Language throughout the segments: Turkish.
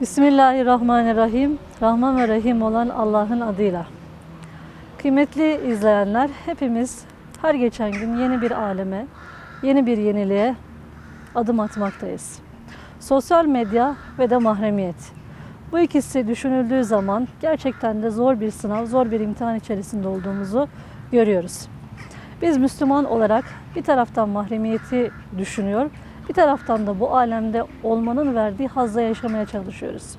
Bismillahirrahmanirrahim. Rahman ve Rahim olan Allah'ın adıyla. Kıymetli izleyenler, hepimiz her geçen gün yeni bir aleme, yeni bir yeniliğe adım atmaktayız. Sosyal medya ve de mahremiyet. Bu ikisi düşünüldüğü zaman gerçekten de zor bir sınav, zor bir imtihan içerisinde olduğumuzu görüyoruz. Biz Müslüman olarak bir taraftan mahremiyeti düşünüyor, bir taraftan da bu alemde olmanın verdiği hazla yaşamaya çalışıyoruz.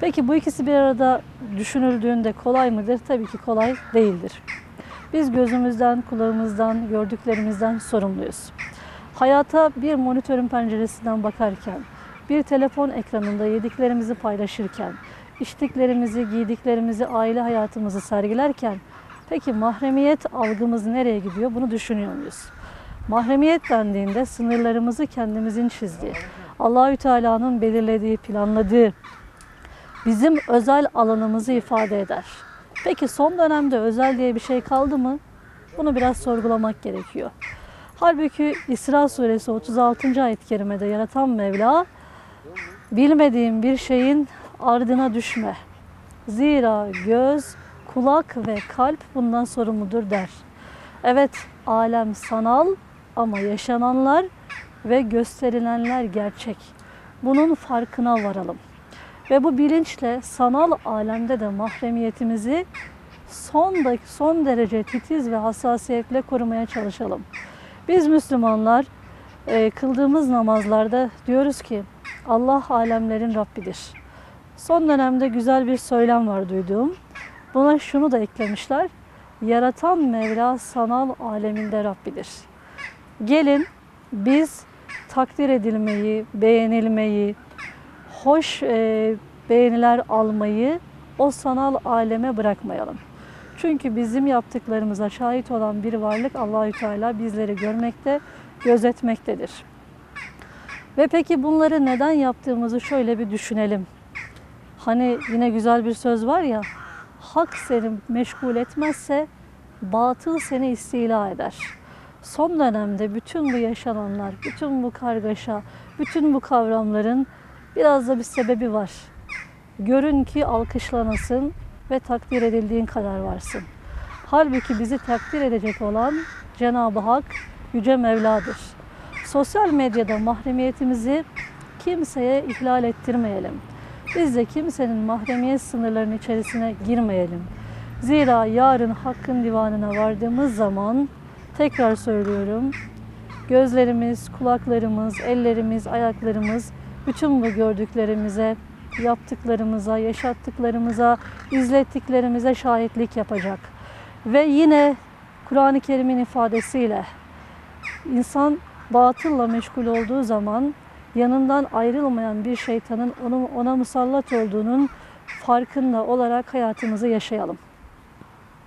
Peki bu ikisi bir arada düşünüldüğünde kolay mıdır? Tabii ki kolay değildir. Biz gözümüzden, kulağımızdan, gördüklerimizden sorumluyuz. Hayata bir monitörün penceresinden bakarken, bir telefon ekranında yediklerimizi paylaşırken, içtiklerimizi, giydiklerimizi, aile hayatımızı sergilerken peki mahremiyet algımız nereye gidiyor? Bunu düşünüyor muyuz? Mahremiyet dendiğinde sınırlarımızı kendimizin çizdiği, Allahü Teala'nın belirlediği, planladığı, bizim özel alanımızı ifade eder. Peki son dönemde özel diye bir şey kaldı mı? Bunu biraz sorgulamak gerekiyor. Halbuki İsra suresi 36. ayet-i kerimede yaratan Mevla bilmediğin bir şeyin ardına düşme. Zira göz, kulak ve kalp bundan sorumludur der. Evet alem sanal ama yaşananlar ve gösterilenler gerçek. Bunun farkına varalım. Ve bu bilinçle sanal alemde de mahremiyetimizi son da, son derece titiz ve hassasiyetle korumaya çalışalım. Biz Müslümanlar e, kıldığımız namazlarda diyoruz ki Allah alemlerin Rabbidir. Son dönemde güzel bir söylem var duyduğum. Buna şunu da eklemişler. Yaratan Mevla sanal aleminde Rabbidir. Gelin biz takdir edilmeyi, beğenilmeyi, hoş e, beğeniler almayı o sanal aleme bırakmayalım. Çünkü bizim yaptıklarımıza şahit olan bir varlık Allahü Teala bizleri görmekte, gözetmektedir. Ve peki bunları neden yaptığımızı şöyle bir düşünelim. Hani yine güzel bir söz var ya, hak seni meşgul etmezse batıl seni istila eder. Son dönemde bütün bu yaşananlar, bütün bu kargaşa, bütün bu kavramların biraz da bir sebebi var. Görün ki alkışlanasın ve takdir edildiğin kadar varsın. Halbuki bizi takdir edecek olan Cenab-ı Hak Yüce Mevla'dır. Sosyal medyada mahremiyetimizi kimseye ihlal ettirmeyelim. Biz de kimsenin mahremiyet sınırlarının içerisine girmeyelim. Zira yarın Hakk'ın divanına vardığımız zaman tekrar söylüyorum. Gözlerimiz, kulaklarımız, ellerimiz, ayaklarımız bütün bu gördüklerimize, yaptıklarımıza, yaşattıklarımıza, izlettiklerimize şahitlik yapacak. Ve yine Kur'an-ı Kerim'in ifadesiyle insan batılla meşgul olduğu zaman yanından ayrılmayan bir şeytanın onu, ona musallat olduğunun farkında olarak hayatımızı yaşayalım.